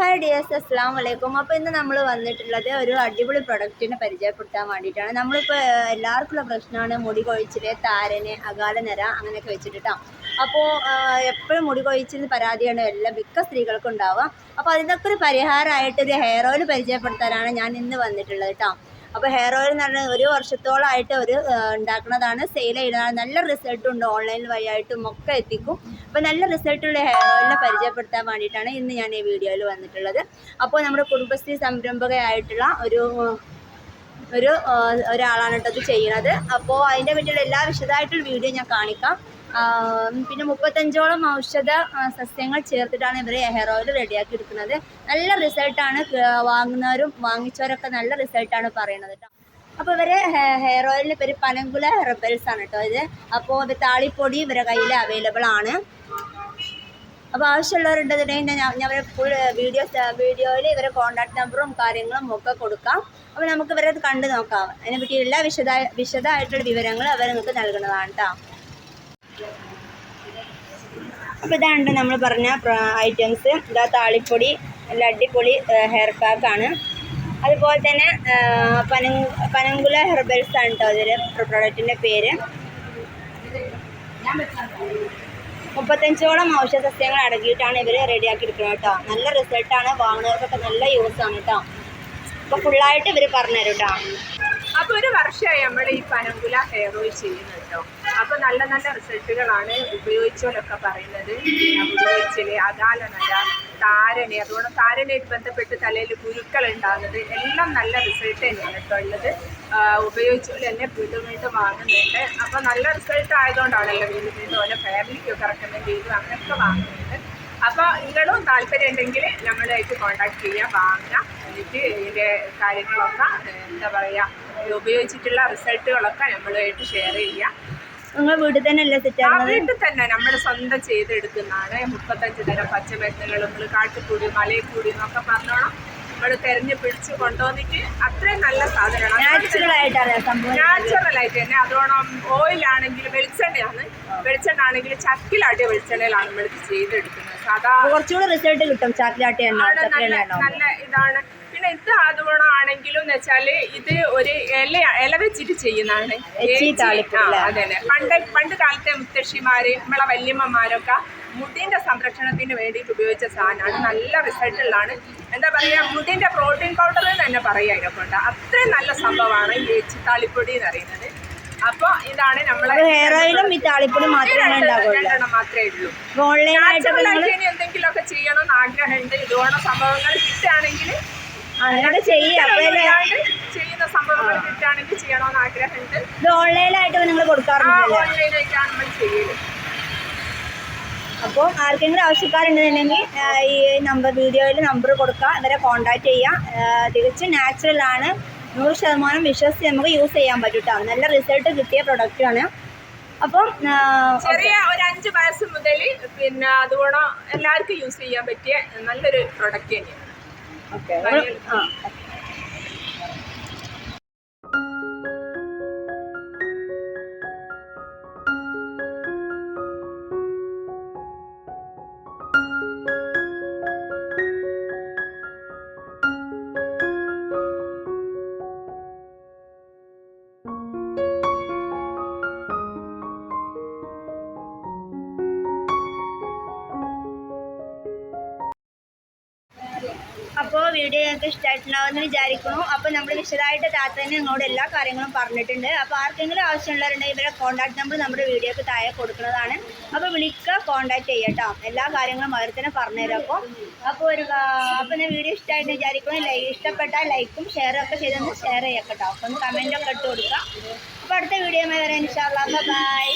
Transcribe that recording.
Hi dears അസ്സാം വലൈക്കും അപ്പോൾ ഇന്ന് നമ്മൾ വന്നിട്ടുള്ളത് ഒരു അടിപൊളി പ്രൊഡക്റ്റിനെ പരിചയപ്പെടുത്താൻ വേണ്ടിയിട്ടാണ്. നമ്മളിപ്പോൾ എല്ലാവർക്കുള്ള പ്രശ്നമാണ് മുടി കൊഴിച്ചിൽ താരന് അകാല നിര അങ്ങനെയൊക്കെ വെച്ചിട്ടാണ് അപ്പോൾ എപ്പോഴും മുടി കൊഴിച്ചിൽ പരാതിയാണ് എല്ലാ മിക്ക സ്ത്രീകൾക്കും ഉണ്ടാവുക. അപ്പോൾ അതിനൊക്കെ ഒരു പരിഹാരമായിട്ട് ഒരു ഹെയർ ഓയിൽ പരിചയപ്പെടുത്താനാണ് ഞാൻ ഇന്ന് വന്നിട്ടുള്ളത് കേട്ടോ അപ്പോൾ ഹെയർ ഓയിൽ എന്ന് പറഞ്ഞാൽ ഒരു വർഷത്തോളമായിട്ട് അവർ ഉണ്ടാക്കുന്നതാണ് സെയിൽ ചെയ്യുന്നതാണ് നല്ല റിസൾട്ട് ഉണ്ട് ഓൺലൈൻ വഴിയായിട്ടും ഒക്കെ എത്തിക്കും. അപ്പോൾ നല്ല റിസൾട്ടുള്ള ഹെയർ ഓയിലിനെ പരിചയപ്പെടുത്താൻ വേണ്ടിയിട്ടാണ് ഇന്ന് ഞാൻ ഈ വീഡിയോയിൽ വന്നിട്ടുള്ളത്. അപ്പോൾ നമ്മുടെ കുടുംബശ്രീ സംരംഭകയായിട്ടുള്ള ഒരു ഒരു ഒരാളാണ് കേട്ടോ ഇത് ചെയ്യുന്നത്. അപ്പോൾ അതിന്റെ പറ്റിയുള്ള എല്ലാ വിശദമായിട്ടുള്ള വീഡിയോ ഞാൻ കാണിക്കാം. പിന്നെ മുപ്പത്തഞ്ചോളം ഔഷധ സസ്യങ്ങൾ ചേർത്തിട്ടാണ് ഇവർ ഹെയർ ഓയിൽ റെഡിയാക്കി എടുക്കുന്നത്. നല്ല റിസൾട്ടാണ് വാങ്ങുന്നവരും വാങ്ങിച്ചവരൊക്കെ നല്ല റിസൾട്ടാണ് പറയുന്നത് കേട്ടോ. അപ്പോൾ ഇവർ ഹെയർ ഓയിലിന്റെ പേര് പനങ്കുല ഹെർബൽസ് ആണ് കേട്ടോ ഇത്. അപ്പോൾ ഇത് താളിപ്പൊടി ഇവരുടെ കയ്യിൽ അവൈലബിൾ ആണ്. അപ്പോൾ ആവശ്യമുള്ളവരുണ്ടെന്നുണ്ടെങ്കിൽ ഞാൻ ഞാൻ ഇവരെ ഫുൾ വീഡിയോ വീഡിയോയിൽ ഇവരെ കോൺടാക്ട് നമ്പറും കാര്യങ്ങളും ഒക്കെ കൊടുക്കാം. അപ്പോൾ നമുക്ക് ഇവരെ കണ്ടു നോക്കാം. അതിനെപ്പറ്റി എല്ലാ വിശദ വിശദമായിട്ടുള്ള വിവരങ്ങൾ അവർ നിങ്ങൾക്ക് നൽകുന്നതാണ് കേട്ടോ. അപ്പോൾ ഇതാണ് നമ്മൾ പറഞ്ഞ ഐറ്റംസ് ഇതാ താളിപ്പൊടി നല്ല അടിപൊളി ഹെയർ പാക്കാണ് അതുപോലെ തന്നെ പന പനങ്കുല ഹെർബൽസ് ആണ് കേട്ടോ അതിൽ പ്രൊഡക്റ്റിന്റെ പേര്. മുപ്പത്തഞ്ചോളം ഔഷധ സസ്യങ്ങൾ അടങ്ങിയിട്ടാണ് ഇവർ റെഡിയാക്കി എടുക്കുന്നത് കേട്ടോ നല്ല റിസൾട്ടാണ് വാങ്ങുന്നവർക്കൊക്കെ നല്ല യൂസ് ആണ് കേട്ടോ അപ്പോൾ ഫുള്ളായിട്ട് ഇവർ പറഞ്ഞുതരും കേട്ടോ അപ്പോൾ ഒരു വർഷമായി നമ്മൾ ഈ പനങ്കുല ഹെയർ ഓയിൽ ചെയ്യുന്നത് കേട്ടോ അപ്പൊ നല്ല നല്ല റിസൾട്ടുകളാണ് ഉപയോഗിച്ചോലൊക്കെ പറയുന്നത്. ഉപയോഗിച്ചിൽ അകാല നര താരന് അതുകൊണ്ട് താരനായിട്ട് ബന്ധപ്പെട്ട് തലയിൽ കുരുക്കൾ ഉണ്ടാകുന്നത് എല്ലാം നല്ല റിസൾട്ട് തന്നെയാണ് കേട്ടോ ഉള്ളത്. ഉപയോഗിച്ചോൽ തന്നെ വീണ്ടും വീണ്ടും വാങ്ങുന്നുണ്ട്. അപ്പൊ നല്ല റിസൾട്ട് ആയതുകൊണ്ടാണല്ലോ വീണ്ടും വീണ്ടും ഓരോ ഫാമിലിക്കൊക്കെ റെക്കമെൻഡ് ചെയ്തു അങ്ങനെയൊക്കെ വാങ്ങുന്നുണ്ട് അപ്പോൾ നിങ്ങളും താല്പര്യം ഉണ്ടെങ്കിൽ നമ്മളായിട്ട് കോൺടാക്ട് ചെയ്യുക വാങ്ങുക എന്നിട്ട് ഇതിന്റെ കാര്യങ്ങളൊക്കെ എന്താ പറയുക ഉപയോഗിച്ചിട്ടുള്ള റിസൾട്ടുകളൊക്കെ നമ്മളുമായിട്ട് ഷെയർ ചെയ്യുക നിങ്ങൾ വീട്ടിൽ തന്നെ അല്ലേ സെറ്റ് വീട്ടിൽ തന്നെ. നമ്മൾ സ്വന്തം ചെയ്തെടുക്കുന്നതാണ്. മുപ്പത്തഞ്ച് തരം പച്ചമരുന്നുകൾ നമ്മൾ കാട്ടിക്കൂടി മലയെക്കൂടി എന്നൊക്കെ പറഞ്ഞോണം നമ്മൾ തെരഞ്ഞു പിടിച്ച് കൊണ്ടുവന്നിട്ട് അത്രയും നല്ല സാധനമാണ്. നാച്ചുറൽ ആയിട്ടാണ് സംഭവം നാച്ചുറൽ ആയിട്ട് തന്നെ. അതോണം ഓയിലാണെങ്കിൽ വെളിച്ചെണ്ണയാണ്. വെളിച്ചെണ്ണ ആണെങ്കിൽ ചക്കിലാട്ടിയ വെളിച്ചെണ്ണയിലാണ് നമ്മൾ ചെയ്തെടുക്കുന്നത്. സാധാ കുറച്ചുകൂടെ റിസൾട്ട് കിട്ടും ചക്കിലാട്ടിയ നല്ല ഇതാണ്. പിന്നെ എന്ത് ആണെങ്കിലും എന്ന് വെച്ചാൽ ഇത് ഒരു ഇല ഇല വെച്ചിട്ട് ചെയ്യുന്നതാണ്? അതന്നെ. പണ്ട് പണ്ട് കാലത്തെ മുത്തശ്ശിമാര് നമ്മളെ വല്യമ്മമാരൊക്കെ മുടിന്റെ സംരക്ഷണത്തിന് വേണ്ടിയിട്ട് ഉപയോഗിച്ച സാധനമാണ് നല്ല റിസൾട്ടുള്ളതാണ് എന്താ പറയാ മുടിന്റെ പ്രോട്ടീൻ പൗഡർ എന്ന് തന്നെ പറയാം അതിനെക്കൊണ്ട് അത്രയും നല്ല സംഭവമാണ് ഈ ഏച്ചി താളിപ്പൊടി എന്ന് പറയുന്നത്. അപ്പൊ ഇതാണ് നമ്മളെ ഹെയർ ഓയിലും ഈ താളിപ്പൊടി മാത്രമേ മാത്രമേ ഉള്ളൂ. ഇനി എന്തെങ്കിലുമൊക്കെ ചെയ്യണമെന്ന് ആഗ്രഹമുണ്ട്. ഇതുപോലുള്ള സംഭവങ്ങൾ കിട്ടുകയാണെങ്കിൽ അങ്ങനെ ചെയ്യുക ചെയ്യുന്ന സംഭവങ്ങൾ കിട്ടുകയാണെങ്കിൽ ചെയ്യണമെന്ന് ആഗ്രഹമുണ്ട്. ഇത് ഓൺലൈനായിട്ട് നിങ്ങൾ കൊടുക്കാറുണ്ടല്ലോ ഓൺലൈനായിട്ടാണ് നമ്മൾ ചെയ്യൽ. അപ്പോൾ ആർക്കെങ്കിലും ആവശ്യക്കാരുണ്ടെന്നുണ്ടെങ്കിൽ ഈ നമ്പർ വീഡിയോയിൽ നമ്പർ കൊടുക്കുക. ഇവരെ കോൺടാക്ട് ചെയ്യുക തികച്ചും നാച്ചുറൽ ആണ്. നൂറ് ശതമാനം വിശ്വസിച്ച് നമുക്ക് യൂസ് ചെയ്യാൻ പറ്റും കേട്ടോ നല്ല റിസൾട്ട് കിട്ടിയ പ്രൊഡക്റ്റാണ് അപ്പം ചെറിയ ഒരു അഞ്ച് വയസ്സ് മുതൽ പിന്നെ അതുകൊണ്ട് എല്ലാവർക്കും യൂസ് ചെയ്യാൻ പറ്റിയ നല്ലൊരു പ്രൊഡക്റ്റ് തന്നെയാണ്. ഓക്കെ ആ വീഡിയോ ഞങ്ങൾക്ക് ഇഷ്ടമായിട്ടുണ്ടാവുമെന്ന് വിചാരിക്കുന്നു. അപ്പോൾ നമ്മൾ വിശദമായിട്ട് താത്ത തന്നെ നിങ്ങളോട് എല്ലാ കാര്യങ്ങളും പറഞ്ഞിട്ടുണ്ട്. അപ്പോൾ ആർക്കെങ്കിലും ആവശ്യമുള്ളവരുണ്ടെങ്കിൽ ഇവരെ കോൺടാക്ട് നമ്പർ നമ്മുടെ വീഡിയോക്ക് താഴെ കൊടുക്കുന്നതാണ്. അപ്പോൾ വിളിക്കുക കോൺടാക്ട് ചെയ്യട്ടോ എല്ലാ കാര്യങ്ങളും അവർ തന്നെ പറഞ്ഞുതരും അപ്പോൾ അപ്പോൾ ഒരു അപ്പോൾ ഞാൻ വീഡിയോ ഇഷ്ടമായിട്ട് വിചാരിക്കുന്നു. ലൈ ഇഷ്ടപ്പെട്ടാൽ ലൈക്കും ഷെയറും ഒക്കെ ചെയ്തൊന്ന് ഷെയർ ചെയ്യട്ടോ അപ്പോൾ ഒന്ന് കമന്റൊക്കെ ഇട്ട് കൊടുക്കുക. അപ്പോൾ അടുത്ത വീഡിയോ വരാം ഇൻഷാല്ലാ ബൈ